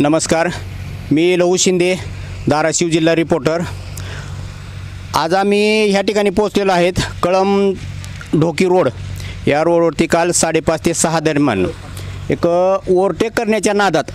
नमस्कार. मी लहू शिंदे धाराशिव जिल्हा रिपोर्टर. आज आम्ही ह्या ठिकाणी पोहोचलेलो आहेत कळम ढोकी रोड. या रोडवरती काल साडेपाच ते सहा दरम्यान एक ओव्हरटेक करण्याच्या नादात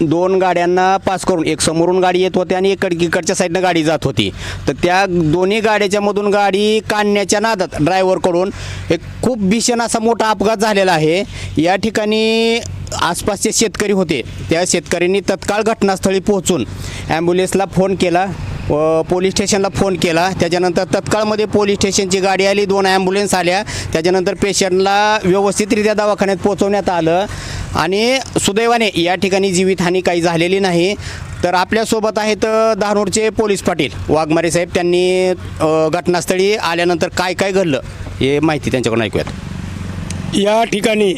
दोन गाड्यांना पास करून एक समोरून गाडी येत होती आणि इकड इकडच्या साईडनं गाडी जात होती. तर त्या दोन्ही गाड्याच्यामधून गाडी काढण्याच्या नादात ड्रायव्हरकडून एक खूप भीषण असा मोठा अपघात झालेला आहे. या ठिकाणी आसपासचे शेतकरी होते. त्या शेतकऱ्यांनी तत्काळ घटनास्थळी पोहोचून ॲम्ब्युलन्सला फोन केला. व पोलीस स्टेशनला फोन केला. त्याच्यानंतर तत्काळमध्ये पोलीस स्टेशनची गाडी आली दोन ॲम्ब्युलन्स आल्या. त्याच्यानंतर पेशंटला व्यवस्थितरित्या दवाखान्यात पोहोचवण्यात आलं. आणि सुदैवाने या ठिकाणी जीवितहानी काही झालेली नाही. तर आपल्यासोबत आहेत धारूरचे पोलीस पाटील. वाघमारे साहेब त्यांनी घटनास्थळी आल्यानंतर काय काय घडलं हे माहिती त्यांच्याकडून ऐकूयात. या ठिकाणी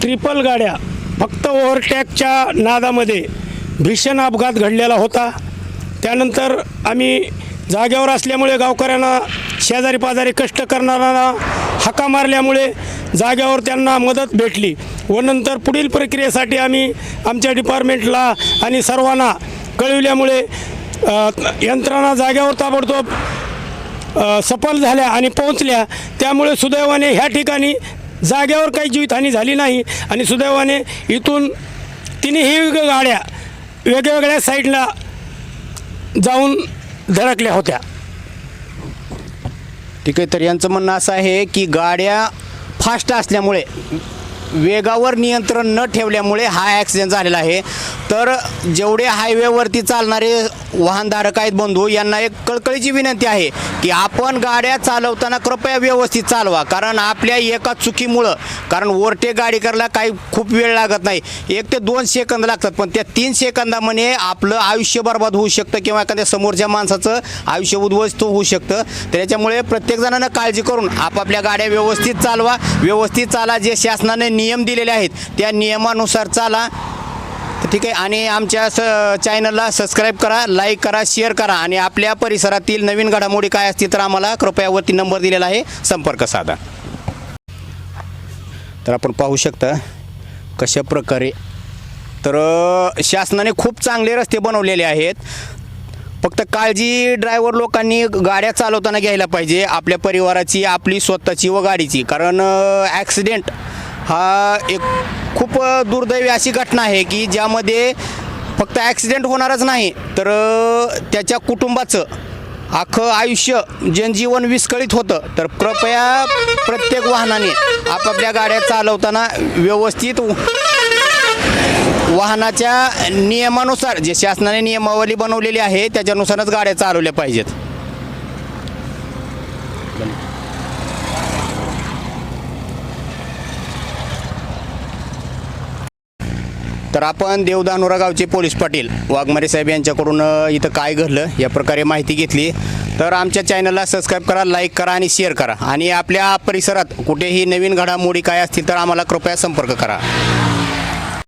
ट्रिपल गाड्या फक्त ओव्हरटॅकच्या नादामध्ये भीषण अपघात घडलेला होता. त्यानंतर आम्ही जागेवर असल्यामुळे गावकऱ्यांना शेजारी पाजारी कष्ट करणाऱ्यांना हाका मारल्यामुळे जागेवर त्यांना मदत भेटली व नंतर पुढील प्रक्रियेसाठी आम्ही आमच्या डिपार्टमेंटला आणि सर्वांना कळविल्यामुळे यंत्रणा जागेवर ताबडतोब सफल झाल्या आणि पोहोचल्या. त्यामुळे सुदैवाने ह्या ठिकाणी जागेवर काही जीवितहानी झाली नाही आणि सुदैवाने इथून तिन्ही गाड्या वेगवेगळ्या साईडला जाऊन धडकल्या होत्या. ठीक आहे तर यांचं म्हणणं असं आहे की गाड्या फास्ट असल्यामुळे वेगावर नियंत्रण न ठेवल्यामुळे हा ॲक्सिडेंट झालेला आहे. तर जेवढे हायवेवरती चालणारे वाहनधारक आहेत बंधू यांना एक कळकळीची विनंती आहे की आपण गाड्या चालवताना कृपया व्यवस्थित चालवा. कारण आपल्या एका चुकीमुळं कारण ओरटे गाडी करायला काही खूप वेळ लागत नाही. एक ते दोन सेकंद लागतात पण त्या तीन सेकंदामध्ये आपलं आयुष्य बर्बाद होऊ शकतं किंवा एखाद्या समोरच्या माणसाचं आयुष्य उद्ध्वस्त होऊ शकतं. त्याच्यामुळे प्रत्येकजणांना प्रत्येक जणांना काळजी करून आपापल्या गाड्या व्यवस्थित चालवा. व्यवस्थित चाला जे शासनाने नियम दिलेले आहेत त्या नियमानुसार चाला. ठीक आहे. आणि आमच्या स चॅनलला सबस्क्राईब करा लाईक करा शेअर करा. आणि आपल्या परिसरातील नवीन घडामोडी काय असतील तर आम्हाला कृपयावरती नंबर दिलेला आहे. संपर्क साधा. तर आपण पाहू शकता कशा प्रकारे तर शासनाने खूप चांगले रस्ते बनवलेले आहेत. फक्त काळजी ड्रायव्हर लोकांनी गाड्या चालवताना घ्यायला पाहिजे. आपल्या परिवाराची आपली स्वतःची व गाडीची. कारण ॲक्सिडेंट हा एक खूप दुर्दैवी अशी घटना आहे की ज्यामध्ये फक्त ॲक्सिडेंट होणारच नाही तर त्याच्या कुटुंबाचं अख्खं आयुष्य जनजीवन विस्कळीत होतं. तर कृपया प्रत्येक वाहनाने आपापल्या गाड्या चालवताना व्यवस्थित वाहनाच्या नियमानुसार जे शासनाने नियमावली बनवलेली आहे त्याच्यानुसारच गाड्या चालवल्या पाहिजेत. तर आपण देवदानोरा गावचे पोलीस पाटील वाघमारे साहेब यांच्याकडून इथं काय घडलं या प्रकारे माहिती घेतली. तर आमच्या चॅनलला सबस्क्राईब करा लाईक करा आणि शेअर करा. आणि आपल्या परिसरात कुठेही नवीन घडामोडी काय असतील तर आम्हाला कृपया संपर्क करा.